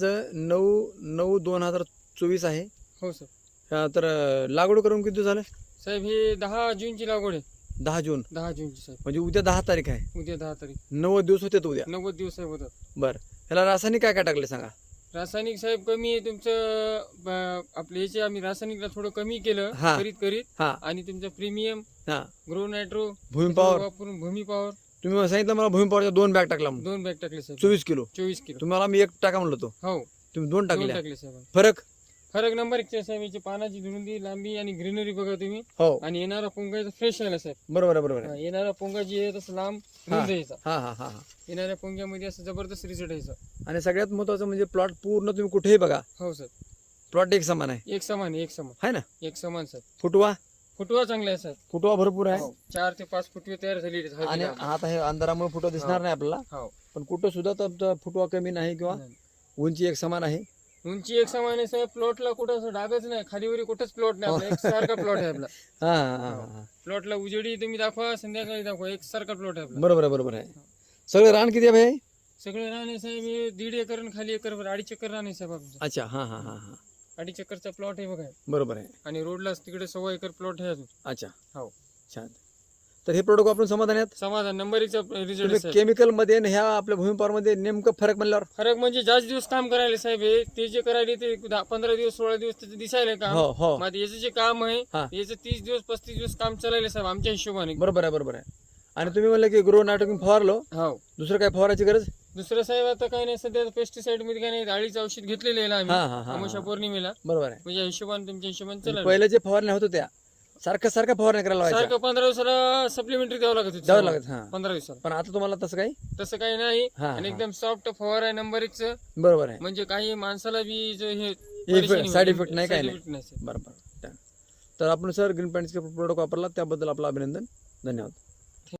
आज नऊ नऊ दोन हजार चोवीस आहे. हो सर. अं, तर लागवड करून किती दिवस झालं? साहेब हे दहा जूनची लागवड आहे. दहा जून. दहा जूनची साहेब. म्हणजे उद्या दहा तारीख आहे. उद्या दहा तारीख. नव्वद दिवस होते उद्या. नव्वद दिवस साहेब होतात. बरं. ह्याला रासायनिक काय काय टाकले सांगा? रासायनिक साहेब कमी आहे तुमचं ब- आपले याचे आम्ही रासायनिकला थोडं कमी केलं हा. करीत करीत. हा. आणि तुमचं प्रीमियम हा. Grow Nitro Bhumi Power. वापरून भूमी पॉवर. तुम्ही सांगितलं मला भूमी पॉवरच्या दोन बॅग टाकला म्हणून. दोन बॅग टाकले साहेब चोवीस किलो. चोवीस किलो. तुम्हाला मी एक टाका म्हणलो होतो हो. तुम्ही दोन दोन टाकले टाकले साहेब फरक? फरक नंबर एक साहेब याची पानाची रुंदी लांबी आणि ग्रीनरी बघा तुम्ही. हो. आणि येणारा पोंगा फ्रेश आहे ना साहेब बरोबर आहे बरोबर आहे. हा, येणारा पोंगा जी आहे तसं लांब हा. रुंद यायचा हा हा हा हा. येणाऱ्या पोंग्यामध्ये असं जबरदस्त रिझल्ट यायचा आणि सगळ्यात महत्वाचं म्हणजे प्लॉट पूर्ण तुम्ही कुठेही बघा. हो सर. प्लॉट एक समान आहे. एक समान एक समान. है ना? एक समान सर. फुटवा? फुटवा चांगला आहे सर फुटवा भरपूर आहे. चार ते पाच फुटवे तयार आहेत आणि. आता हे अंधारामुळे फुटवा दिसणार नाही आपल्याला. पण कुठं सुद्धा तर फुटवा कमी नाही किंवा. उंची एक समान आहे. उंची एक समान आहे साहेब. प्लॉटला कुठं असं डागच नाही. खालीवरी कुठंच प्लॉट नाही आपला. प्लॉट आहे आपला. प्लॉटला उजेडी तुम्ही दाखवा संध्याकाळी दाखवा. एक सारखा प्लॉट आहे आपला. बरोबर आहे बरोबर आहे. सगळं रान किती आहे भाई? सगळे राणे साहेब. दीड एकर खाली एकर अडीच एकर राणे साहेब अच्छा हा हा हा हा. अडीच एकरचा प्लॉट आहे बघा. बरोबर आहे. आणि रोडला तिकडे सव्वा एकर प्लॉट आहे अजून. अच्छा. हो. छान. तर हे प्रोडक्ट वापरून समाधान आहेत? समाधान. नंबरीचा रिझल्ट केमिकलमध्ये आणि ह्या आपल्या भूमी मध्ये नेमकं फरक म्हणल्यावर? फरक म्हणजे जास्त दिवस काम करायला साहेब हे ते जे करायले ते दहा पंधरा दिवस सोळा दिवस त्याचं दिसायला काम. हो हो. मग आता याचं जे काम आहे. याचं तीस दिवस पस्तीस दिवस काम चालायला साहेब आमच्या हिशोबाने. बरोबर आहे बरोबर आहे. आणि तुम्ही म्हणलं की ग्रो नाटक फवारलो. हो. दुसरं काय फवारायची गरज? दुसरं साहेब आता काही नाही सध्या पेस्टिसाइडमध्ये काही नाही अळीचं औषध घेतलेलं आहे हा आम्ही हा अमावस्या पौर्णिमेला. बरोबर आहे. म्हणजे हिशोबाने तुमच्या हिशोबाने चला पहिले जे फवारण्या होत त्या सारखं सारखं फवारण्या करायला लावायच्या. सारखं पंधरा दिवसाला सप्लिमेंटरी द्यावं लागत होती द्यावं लागत हा. पंधरा दिवसाला. पण आता तुम्हाला तसं काही? तसं काही नाही. हा, आणि हा. एकदम सॉफ्ट फवार आहे नंबर एक बरोबर आहे. म्हणजे काही माणसाला बी जो हे side effect नाही, काही नाही. effect नाही साहेब. बरोबर. तर आपण सर ग्रीन पॅन्टचे प्रोडक्ट वापरला त्याबद्दल आपलं अभिनंदन. धन्यवाद.